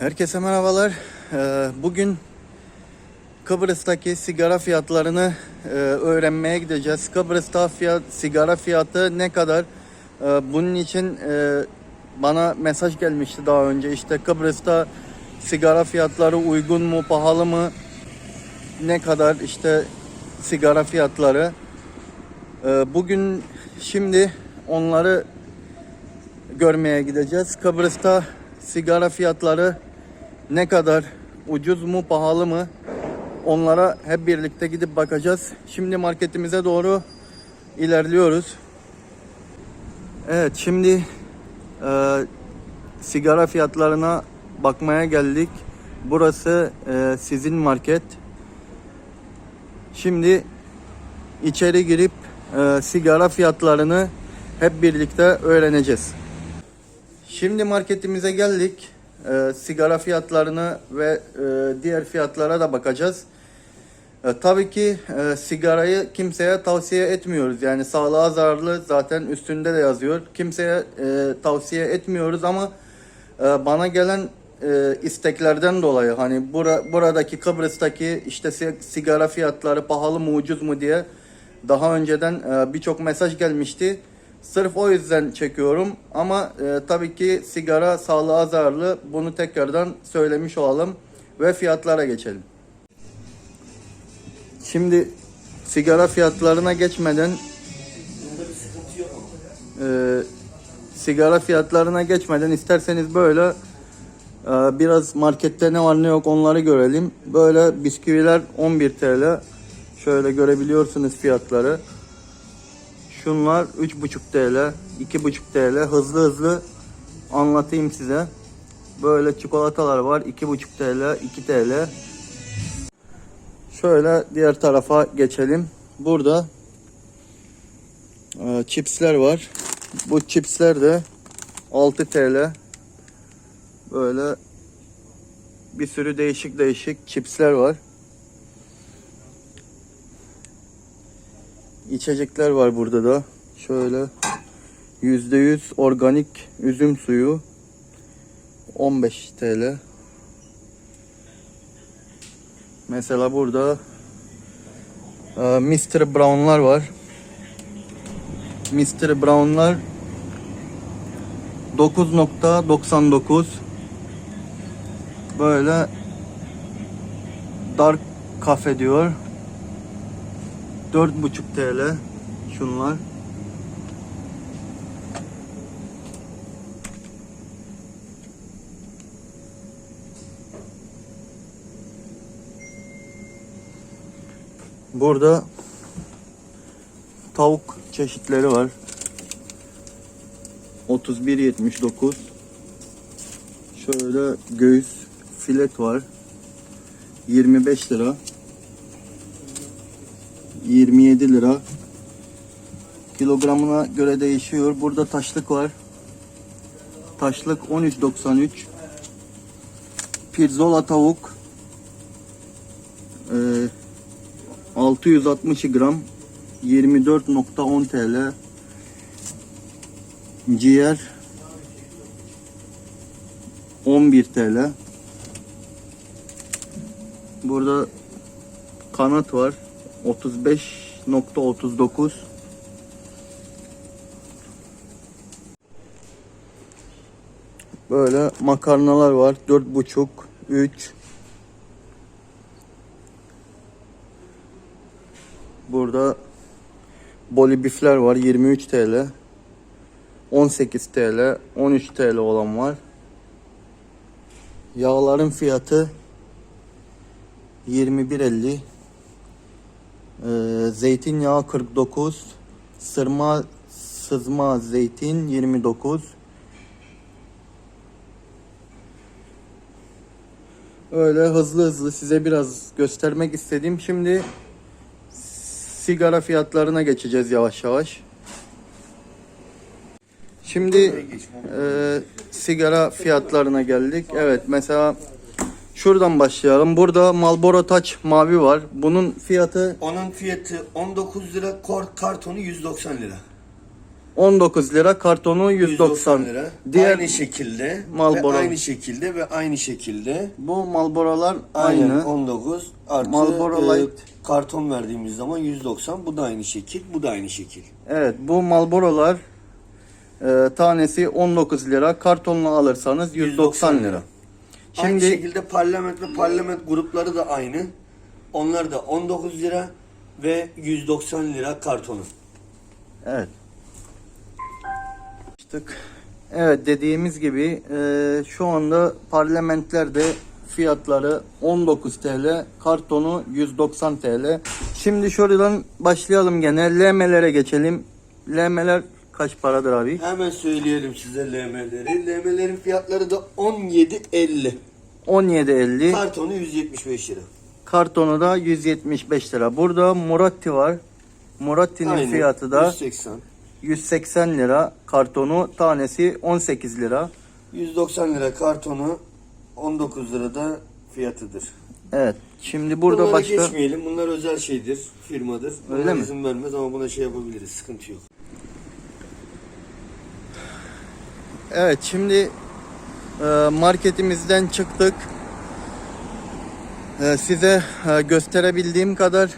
Herkese merhabalar. Ee, Bugün Kıbrıs'taki sigara fiyatlarını e, öğrenmeye gideceğiz. Kıbrıs'ta fiyat, sigara fiyatı ne kadar? Ee, Bunun için e, bana mesaj gelmişti daha önce. İşte Kıbrıs'ta sigara fiyatları uygun mu, pahalı mı? Ne kadar işte sigara fiyatları? Ee, Bugün şimdi onları görmeye gideceğiz. Kıbrıs'ta sigara fiyatları ne kadar ucuz mu pahalı mı onlara hep birlikte gidip bakacağız. Şimdi marketimize doğru ilerliyoruz. Evet şimdi e, sigara fiyatlarına bakmaya geldik. Burası e, sizin market. Şimdi içeri girip e, sigara fiyatlarını hep birlikte öğreneceğiz. Şimdi marketimize geldik. Ee, sigara fiyatlarını ve e, diğer fiyatlara da bakacağız. E, tabii ki e, sigarayı kimseye tavsiye etmiyoruz. Yani sağlığa zararlı zaten üstünde de yazıyor. Kimseye e, tavsiye etmiyoruz ama e, bana gelen e, isteklerden dolayı hani bura, buradaki Kıbrıs'taki işte si- sigara fiyatları pahalı mı ucuz mu diye daha önceden e, birçok mesaj gelmişti. Sırf o yüzden çekiyorum ama e, tabii ki sigara sağlığa zararlı. Bunu tekrardan söylemiş olalım ve fiyatlara geçelim. Şimdi sigara fiyatlarına geçmeden e, sigara fiyatlarına geçmeden isterseniz böyle e, biraz markette ne var ne yok onları görelim. Böyle bisküviler 11 TL. Şöyle görebiliyorsunuz fiyatları. Şunlar 3,5 TL, 2,5 TL. Hızlı hızlı anlatayım size. Böyle çikolatalar var. 2,5 TL, 2 TL. Şöyle diğer tarafa geçelim. Burada e, chipsler var. Bu chipsler de 6 TL. Böyle bir sürü değişik değişik chipsler var. İçecekler var burada da. Şöyle %100 organik üzüm suyu 15 TL. Mesela burada e, Mr. Brown'lar var. Mr. Brown'lar 9.99 böyle dark kafe diyor. 4,5 TL şunlar. Burada tavuk çeşitleri var. 31.79 Şöyle göğüs filet var. 25 lira. 27 lira. Kilogramına göre değişiyor. Burada taşlık var. Taşlık 13.93. Pirzola tavuk ee, 660 gram 24.10 TL. Ciğer 11 TL. Burada kanat var. 35.39 Böyle makarnalar var. 4.5 3 Burada boli bifler var. 23 TL 18 TL 13 TL olan var. Yağların fiyatı 21.50 ee, zeytinyağı 49, sırma sızma zeytin 29. Öyle hızlı hızlı size biraz göstermek istedim. Şimdi sigara fiyatlarına geçeceğiz yavaş yavaş. Şimdi e, sigara fiyatlarına geldik. Evet mesela şuradan başlayalım. Burada Marlboro Touch mavi var. Bunun fiyatı Onun fiyatı 19 lira, kor- kartonu 190 lira. 19 lira, kartonu 190 lira. Diğer aynı şekilde Marlboro. ve aynı şekilde ve aynı şekilde bu Marlboro'lar Aynen aynı. 19 artı Marlboro e, Light. karton verdiğimiz zaman 190 bu da aynı şekil bu da aynı şekil. Evet, bu Marlboro'lar e, tanesi 19 lira, kartonla alırsanız 190 lira. Aynı Şimdi şekilde parlament ve parlament grupları da aynı. Onlar da 19 lira ve 190 lira kartonu. Evet. Evet dediğimiz gibi e, şu anda parlamentlerde fiyatları 19 TL, kartonu 190 TL. Şimdi şuradan başlayalım gene. LM'lere geçelim. LM'ler kaç paradır abi? Hemen söyleyelim size LM'leri. LM'lerin fiyatları da 17.50. 17.50. Kartonu 175 lira. Kartonu da 175 lira. Burada Muratti var. Muratti'nin fiyatı da 180. 180 lira. Kartonu tanesi 18 lira. 190 lira kartonu 19 lira da fiyatıdır. Evet. Şimdi burada Bunlara başka geçmeyelim. Bunlar özel şeydir, firmadır. Öyle Bunlar mi? izin vermez ama buna şey yapabiliriz. Sıkıntı yok. Evet şimdi e, marketimizden çıktık. E, Size e, gösterebildiğim kadar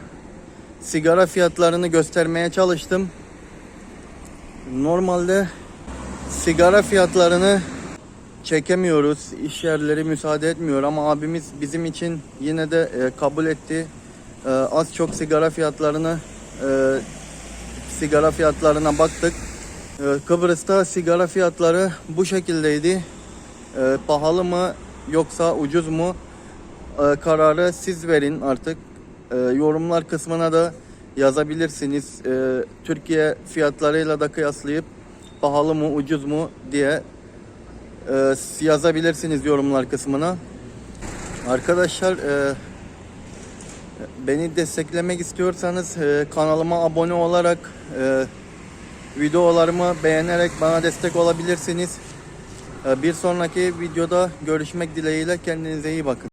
sigara fiyatlarını göstermeye çalıştım. Normalde sigara fiyatlarını çekemiyoruz. İş yerleri müsaade etmiyor ama abimiz bizim için yine de kabul etti. Az çok sigara fiyatlarını sigara fiyatlarına baktık. Kıbrıs'ta sigara fiyatları bu şekildeydi. Ee, pahalı mı yoksa ucuz mu? Ee, kararı siz verin artık. Ee, yorumlar kısmına da yazabilirsiniz. Ee, Türkiye fiyatlarıyla da kıyaslayıp pahalı mı ucuz mu diye e, yazabilirsiniz yorumlar kısmına. Arkadaşlar e, beni desteklemek istiyorsanız e, kanalıma abone olarak e, videolarımı beğenerek bana destek olabilirsiniz. E, bir sonraki videoda görüşmek dileğiyle kendinize iyi bakın.